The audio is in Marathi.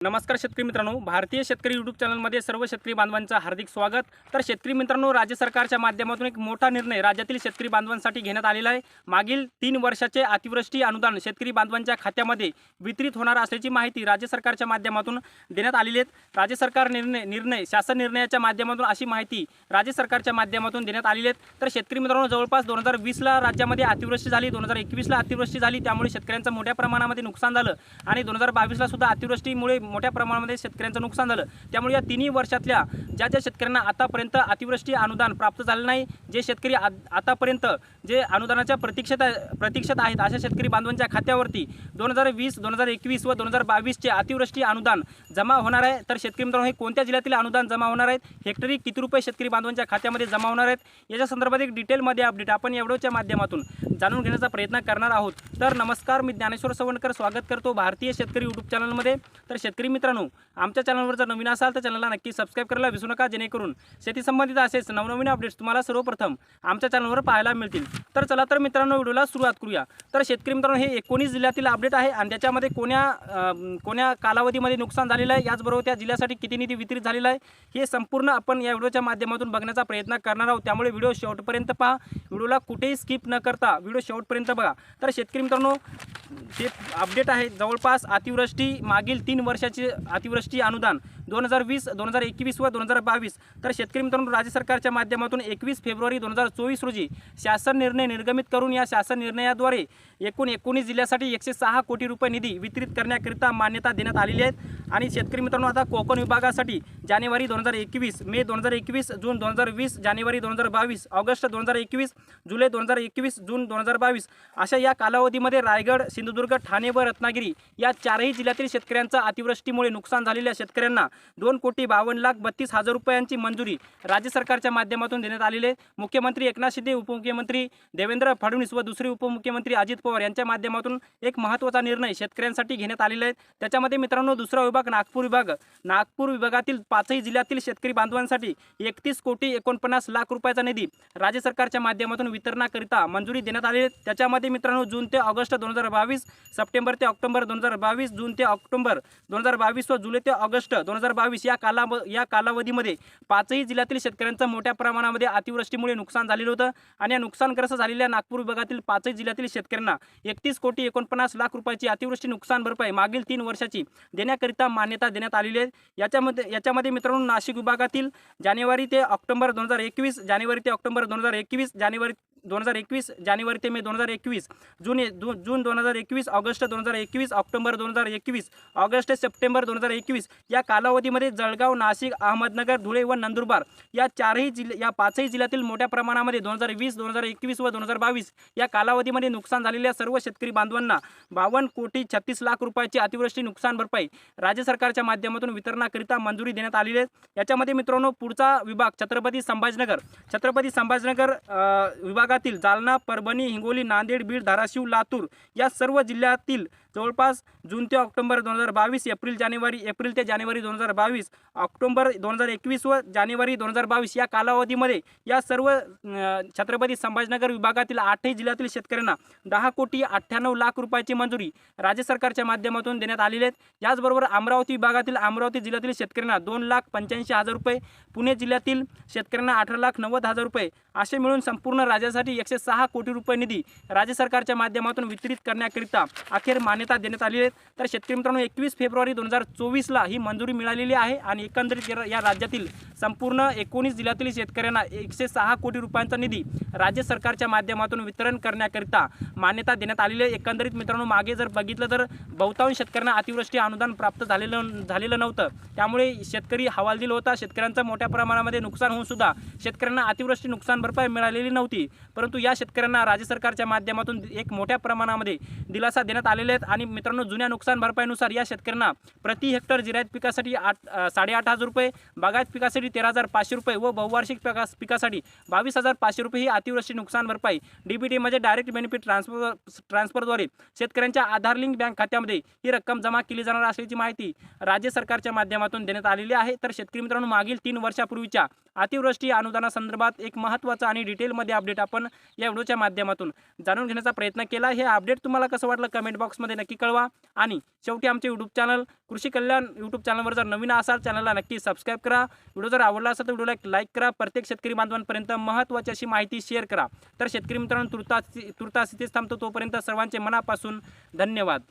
नमस्कार शेतकरी मित्रांनो भारतीय शेतकरी यूट्यूब चॅनलमध्ये सर्व शेतकरी बांधवांचं हार्दिक स्वागत. तर शेतकरी मित्रांनो राज्य सरकारच्या माध्यमातून एक मोठा निर्णय राज्यातील शेतकरी बांधवांसाठी घेण्यात आलेला आहे. मागील तीन वर्षाचे अतिवृष्टी अनुदान शेतकरी बांधवांच्या खात्यामध्ये वितरित होणार असल्याची माहिती राज्य सरकारच्या माध्यमातून देण्यात आलेली आहेत राज्य सरकार निर्णय निर्णय शासन निर्णयाच्या माध्यमातून अशी माहिती राज्य सरकारच्या माध्यमातून देण्यात आलेली आहेत तर शेतकरी मित्रांनो जवळपास दोन हजार वीसला राज्यामध्ये अतिवृष्टी झाली दोन हजार एकवीसला अतिवृष्टी झाली त्यामुळे शेतकऱ्यांचं मोठ्या प्रमाणामध्ये नुकसान झालं आणि दोन हजार बावीसला सुद्धा अतिवृष्टीमुळे मोठ्या प्रमाणामध्ये शेतकऱ्यांचं नुकसान झालं. त्यामुळे या तिन्ही वर्षातल्या ज्या ज्या शेतकऱ्यांना आतापर्यंत अतिवृष्टी अनुदान प्राप्त झालं नाही जे शेतकरी आ आतापर्यंत जे अनुदानाच्या प्रतीक्षेत प्रतीक्षेत आहेत अशा शेतकरी बांधवांच्या खात्यावरती दोन हजार वीस दोन हजार एकवीस व दोन हजार बावीसचे अतिवृष्टी अनुदान जमा होणार आहे. तर शेतकरी मित्रांनो हे कोणत्या जिल्ह्यातील अनुदान जमा होणार आहेत? हेक्टरी किती रुपये शेतकरी बांधवांच्या खात्यामध्ये जमा होणार आहेत? याच्या संदर्भात एक डिटेलमध्ये अपडेट आपण एवढ्याच्या माध्यमातून जाणून घेण्याचा प्रयत्न करणार आहोत. तर नमस्कार मी ज्ञानेश्वर सवणकर. स्वागत करतो भारतीय शेतकरी यूट्यूब चॅनलमध्ये. तर शेतकरी मित्रांनो आमच्या चॅनलवर जर नवीन असाल तर चॅनलला नक्की सबस्क्राईब करायला विसरू नका जेणेकरून शेती संबंधित असेच नवनवीन अपडेट्स तुम्हाला सर्वप्रथम आमच्या चॅनलवर पाहायला मिळतील. तर चला तर मित्रांनो व्हिडिओला सुरुवात करूया. तर शेतकरी मित्रांनो हे एकोणीस जिल्ह्यातील अपडेट आहे आणि त्याच्यामध्ये कोण्या कोण्या कालावधीमध्ये नुकसान झालेलं आहे? याचबरोबर त्या जिल्ह्यासाठी किती निधी वितरित झालेला आहे? हे संपूर्ण आपण या व्हिडिओच्या माध्यमातून बघण्याचा प्रयत्न करणार आहोत. त्यामुळे व्हिडिओ शेवटपर्यंत पहा. व्हिडिओला कुठेही स्किप न करता व्हिडिओ शेवटपर्यंत बघा. तर शेतकरी मित्रांनो जे अपडेट आहे जवळपास अतिवृष्टी मागील तीन वर्षाचे अतिवृष्टी अनुदान दोन हजार वीस दोन हजार एकवीस व दोन हजार बावीस. तर शेतकरी मित्रांनो राज्य सरकारच्या माध्यमातून एकवीस फेब्रुवारी दोन हजार चोवीस रोजी शासन निर्णय निर्गमित करून या शासन निर्णयाद्वारे एकूण एकोणीस जिल्ह्यासाठी एकशे सहा कोटी रुपये निधी वितरित करण्याकरिता मान्यता देण्यात आलेली आहे. आणि शेतकरी मित्रांनो आता कोकण विभागासाठी जानेवारी दोन हजार एकवीस मे दोन हजार एकवीस जून दोन हजार वीस जानेवारी दोन हजार बावीस ऑगस्ट दोन हजार एकवीस जुलै दोन हजार एकवीस जून दोन हजार बावीस अशा या कालावधीमध्ये रायगड सिंधुदुर्ग ठाणे व रत्नागिरी या चारही जिल्ह्यातील शेतकऱ्यांचा अतिवृष्टीमुळे नुकसान झालेल्या शेतकऱ्यांना दोन कोटी बावन्न लाख बत्तीस हजार रुपयांची मंजुरी राज्य सरकारच्या माध्यमातून देण्यात आलेली आहे. मुख्यमंत्री एकनाथ शिंदे उपमुख्यमंत्री देवेंद्र फडणवीस व दुसरे उपमुख्यमंत्री अजित पवार यांच्या माध्यमातून एक महत्त्वाचा निर्णय शेतकऱ्यांसाठी घेण्यात आलेला आहे. त्याच्यामध्ये मित्रांनो दुसरा विभाग नागपूर विभाग. नागपूर विभागातील पाचही जिल्ह्यातील शेतकरी बांधवांसाठी एकतीस कोटी एकोणपन्नास लाख रुपयाचा निधी राज्य सरकारच्या माध्यमातून वितरणाकरिता मंजुरी देण्यात आली आहे. त्याच्यामध्ये मित्रांनो जून ते ऑगस्ट दोन हजार बावीस सप्टेंबर ते ऑक्टोबर दोन हजार बावीस जून ते ऑक्टोबर दोन हजार बावीस व जुलै ते ऑगस्ट दोन हजार बावीस या काला या कालावधीमध्ये पाचही जिल्ह्यातील शेतकऱ्यांचं मोठ्या प्रमाणामध्ये अतिवृष्टीमुळे नुकसान झालेलं होतं. आणि या नुकसानग्रस्त झालेल्या नागपूर विभागातील पाचही जिल्ह्यातील शेतकऱ्यांना एकतीस कोटी एकोणपन्नास लाख रुपयाची अतिवृष्टी नुकसान भरपाई मागील तीन वर्षाची देण्याकरिता मान्यता देण्यात आलेली आहे. याच्यामध्ये याच्यामध्ये मित्रांनो नाशिक विभागातील जानेवारी ते ऑक्टोबर दोन हजार एकवीस जानेवारी ते ऑक्टोबर दोन हजार एकवीस जानेवारी दोन हजार एकवीस जानेवारी ते मे दोन हजार एकवीस जून दो जून दोन हजार एकवीस ऑगस्ट दोन हजार एकवीस ऑक्टोबर दोन हजार एकवीस ऑगस्ट सप्टेंबर दोन हजार एकवीस या कालावधीमध्ये जळगाव नाशिक अहमदनगर धुळे व नंदुरबार या चारही जिल्हे या पाचही जिल्ह्यातील मोठ्या प्रमाणामध्ये दोन हजार वीस दोन हजार एकवीस व दोन हजार बावीस या कालावधीमध्ये नुकसान झालेल्या सर्व शेतकरी बांधवांना बावन्न कोटी छत्तीस लाख रुपयाची अतिवृष्टी नुकसान भरपाई राज्य सरकारच्या माध्यमातून वितरणाकरिता मंजुरी देण्यात आलेली आहे. याच्यामध्ये मित्रांनो पुढचा विभाग छत्रपती संभाजीनगर. छत्रपती संभाजीनगर विभागात विभागातील जालना परभणी हिंगोली नांदेड बीड धाराशिव लातूर या सर्व जिल्ह्यातील जवळपास जून ते ऑक्टोबर दोन हजार बावीस एप्रिल जानेवारी एप्रिल ते जानेवारी दोन हजार बावीस ऑक्टोबर दोन हजार एकवीस व जानेवारी दोन हजार बावीस या कालावधीमध्ये या सर्व छत्रपती संभाजीनगर विभागातील आठही जिल्ह्यातील शेतकऱ्यांना दहा कोटी अठ्ठ्याण्णव लाख रुपयाची मंजुरी राज्य सरकारच्या माध्यमातून देण्यात आलेली आहेत याचबरोबर अमरावती विभागातील अमरावती जिल्ह्यातील शेतकऱ्यांना दोन लाख पंच्याऐंशी हजार रुपये पुणे जिल्ह्यातील शेतकऱ्यांना अठरा लाख नव्वद हजार रुपये असे मिळून संपूर्ण राज्यासाठी एकशे सहा कोटी रुपये निधी राज्य सरकारच्या माध्यमातून वितरित करण्याकरिता अखेर मान्यता देण्यात आली आहे. तर शेतकरी मित्रांनो एकवीस फेब्रुवारी दोन हजार चोवीसला ही मंजुरी मिळालेली आहे आणि एकंदरीत या- या राज्यातील संपूर्ण एकोणीस जिल्ह्यातील शेतकऱ्यांना एकशे सहा कोटी रुपयांचा निधी राज्य सरकारच्या माध्यमातून वितरण करण्याकरिता मान्यता देण्यात आलेली आहे. एकंदरीत मित्रांनो मागे जर बघितलं तर बहुतांश शेतकऱ्यांना अतिवृष्टी अनुदान प्राप्त झालेलं झालेलं नव्हतं. त्यामुळे शेतकरी हवालदिल होता. शेतकऱ्यांचं मोठ्या प्रमाणामध्ये नुकसान होऊन सुद्धा शेतकऱ्यांना अतिवृष्टी नुकसान भरपाई मिळालेली नव्हती. परंतु या शेतकऱ्यांना राज्य सरकारच्या माध्यमातून एक मोठ्या प्रमाणामध्ये दिलासा देण्यात आलेले आहेत आणि मित्रांनो जुन्या नुकसान भरपाईनुसार या शेतकऱ्यांना प्रति हेक्टर जिरायत पिकासाठी आठ साडेआठ हजार रुपये बागायत पिकासाठी तेरा हजार पाचशे रुपये व बहुवार्षिक पिका पिकासाठी बावीस हजार पाचशे रुपये ही अतिवृष्टी नुकसान भरपाई. डीबीटी म्हणजे डायरेक्ट बेनिफिट ट्रान्सफर ट्रान्सफरद्वारे शेतकऱ्यांच्या आधार लिंक बँक खात्यामध्ये ही रक्कम जमा केली जाणार असल्याची माहिती राज्य सरकारच्या माध्यमातून देण्यात आलेली आहे. तर शेतकरी मित्रांनो मागील तीन वर्षापूर्वीच्या अतिवृष्टी अनुदानासंदर्भात एक महत्त्वाचं आणि डिटेलमध्ये अपडेट आपण या व्हिडिओच्या माध्यमातून जाणून घेण्याचा प्रयत्न केला. हे अपडेट तुम्हाला कसं वाटलं? कमेंट बॉक्समध्ये नक्की कळवा. आणि शेवटी आमचे यूट्यूब चॅनल कृषी कल्याण यूट्यूब चॅनलवर जर नवीन असाल चॅनलला नक्की सबस्क्राईब करा. व्हिडिओ जर आवडला असेल तर व्हिडिओला एक लाईक करा. प्रत्येक शेतकरी बांधवांपर्यंत महत्त्वाची अशी माहिती शेअर करा. तर शेतकरी मित्रांनो तुर्तास तुर्तास इथेच थांबतो. तोपर्यंत सर्वांचे मनापासून धन्यवाद.